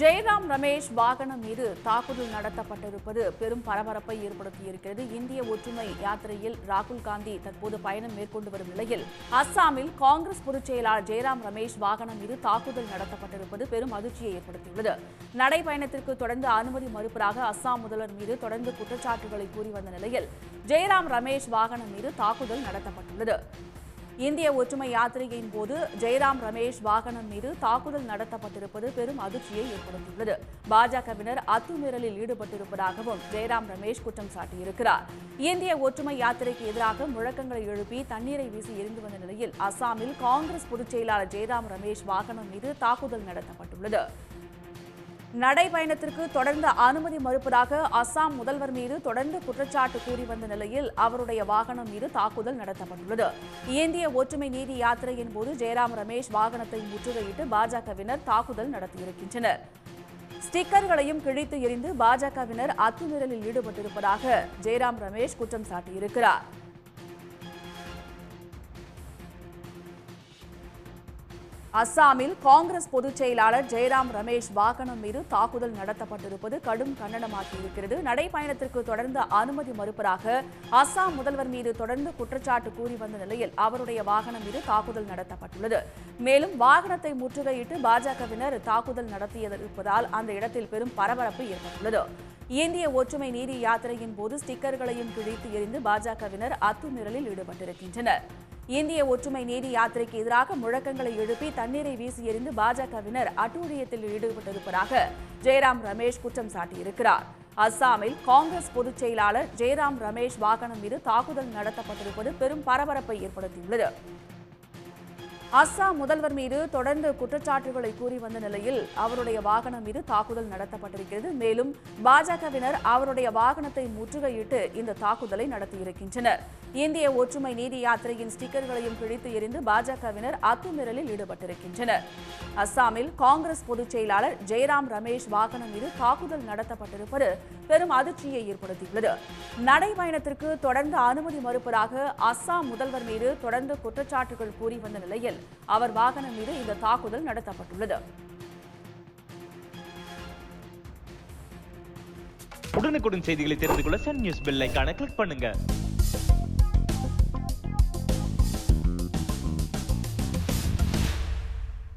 ஜெயராம் ரமேஷ் வாகனம் மீது தாக்குதல் நடத்தப்பட்டிருப்பது பெரும் பரபரப்பை ஏற்படுத்தியிருக்கிறது. இந்திய ஒற்றுமை யாத்திரையில் ராகுல் காந்தி தற்போது பயணம் மேற்கொண்டு வரும் நிலையில் அஸ்ஸாமில் காங்கிரஸ் பொதுச் செயலாளர் ஜெயராம் ரமேஷ் வாகனம் மீது தாக்குதல் நடத்தப்பட்டிருப்பது பெரும் அதிர்ச்சியை ஏற்படுத்தியுள்ளது. நடைபயணத்திற்கு தொடர்ந்து அனுமதி மறுப்பதாக அஸ்ஸாம் முதல்வர் மீது தொடர்ந்து குற்றச்சாட்டுகளை கூறி வந்த நிலையில் ஜெயராம் ரமேஷ் வாகனம் மீது தாக்குதல் நடத்தப்பட்டுள்ளது. இந்திய ஒற்றுமை யாத்திரையின் போது ஜெயராம் ரமேஷ் வாகனம் மீது தாக்குதல் நடத்தப்பட்டிருப்பது பெரும் அதிர்ச்சியை ஏற்படுத்தியுள்ளது. பாஜகவினர் அத்துமீறலில் ஈடுபட்டிருப்பதாகவும் ஜெயராம் ரமேஷ் குற்றம் சாட்டியிருக்கிறார். இந்திய ஒற்றுமை யாத்திரைக்கு எதிராக முழக்கங்களை எழுப்பி தண்ணீரை வீசி எரிந்து வந்த நிலையில் அசாமில் காங்கிரஸ் பொதுச் செயலாளர் ஜெயராம் ரமேஷ் வாகனம் மீது தாக்குதல் நடத்தப்பட்டுள்ளது. நடைபயணத்திற்கு தொடர்ந்து அனுமதி மறுப்பதாக அஸ்ஸாம் முதல்வர் மீது தொடர்ந்து குற்றச்சாட்டு கூறி வந்த நிலையில் அவருடைய வாகனம் மீது தாக்குதல் நடத்தப்பட்டுள்ளது. இந்திய ஒற்றுமை நீதி யாத்திரையின் போது ஜெயராம் ரமேஷ் வாகனத்தை முற்றுகையிட்டு பாஜகவினர் தாக்குதல் நடத்தியிருக்கின்றனர். ஸ்டிக்கர்களையும் கிழித்து எறிந்து பாஜகவினர் அத்துமீறலில் ஈடுபட்டிருப்பதாக ஜெயராம் ரமேஷ் குற்றம் சாட்டியிருக்கிறார். அஸ்ஸாமில் காங்கிரஸ் பொதுச் செயலாளர் ஜெயராம் ரமேஷ் வாகனம் மீது தாக்குதல் நடத்தப்பட்டிருப்பது கடும் கண்டனமாக்கியிருக்கிறது நடைபயணத்திற்கு தொடர்ந்து அனுமதி மறுப்பதாக அஸ்ஸாம் முதல்வர் மீது தொடர்ந்து குற்றச்சாட்டு கூறி வந்த நிலையில் அவருடைய வாகனம் மீது தாக்குதல் நடத்தப்பட்டுள்ளது. மேலும் வாகனத்தை முற்றுகையிட்டு பாஜகவினர் தாக்குதல் நடத்தியிருப்பதால் அந்த இடத்தில் பெரும் பரபரப்பு ஏற்பட்டுள்ளது. இந்திய ஒற்றுமை நீதி யாத்திரையின் போது ஸ்டிக்கர்களையும் கிழித்து எறிந்து பாஜகவினர் அத்துமீறலில் ஈடுபட்டிருக்கின்றனர். இந்திய ஒற்றுமை நீதி யாத்திரைக்கு எதிராக முழக்கங்களை எழுப்பி தண்ணீரை வீசி எறிந்து பாஜகவினர் அட்டூழியத்தில் ஈடுபட்டிருப்பதாக ஜெயராம் ரமேஷ் குற்றம் சாட்டியிருக்கிறார். அஸ்ஸாமில் காங்கிரஸ் பொதுச் செயலாளர் ஜெயராம் ரமேஷ் வாகனம் மீது தாக்குதல் நடத்தப்பட்டிருப்பது பெரும் பரபரப்பை ஏற்படுத்தியுள்ளது. அஸ்ஸாம் முதல்வர் மீது தொடர்ந்து குற்றச்சாட்டுகளை கூறி வந்த நிலையில் அவருடைய வாகனம் மீது தாக்குதல் நடத்தப்பட்டிருக்கிறது. மேலும் பாஜகவினர் அவருடைய வாகனத்தை முற்றுகையிட்டு இந்த தாக்குதலை நடத்தியிருக்கின்றனர். இந்திய ஒற்றுமை நீதி யாத்திரையின் ஸ்டிக்கர்களையும் கிழித்து எறிந்து பாஜகவினர் அத்துமீறலில் ஈடுபட்டிருக்கின்றனர். அஸ்ஸாமில் காங்கிரஸ் பொதுச் செயலாளர் ஜெயராம் ரமேஷ் வாகனம் மீது தாக்குதல் நடத்தப்பட்டிருப்பது பெரும் அதிர்ச்சியை ஏற்படுத்தியுள்ளது. நடைபயணத்திற்கு தொடர்ந்து அனுமதி மறுப்பதாக அஸ்ஸாம் முதல்வர் மீது தொடர்ந்து குற்றச்சாட்டுகள் கூறி வந்த நிலையில் அவர் வாகனம் மீது இந்த தாக்குதல் நடத்தப்பட்டுள்ளது. உடனுக்குடன் செய்திகளை தெரிந்து கொள்ள சன் நியூஸ் பெல் கிளிக் பண்ணுங்க.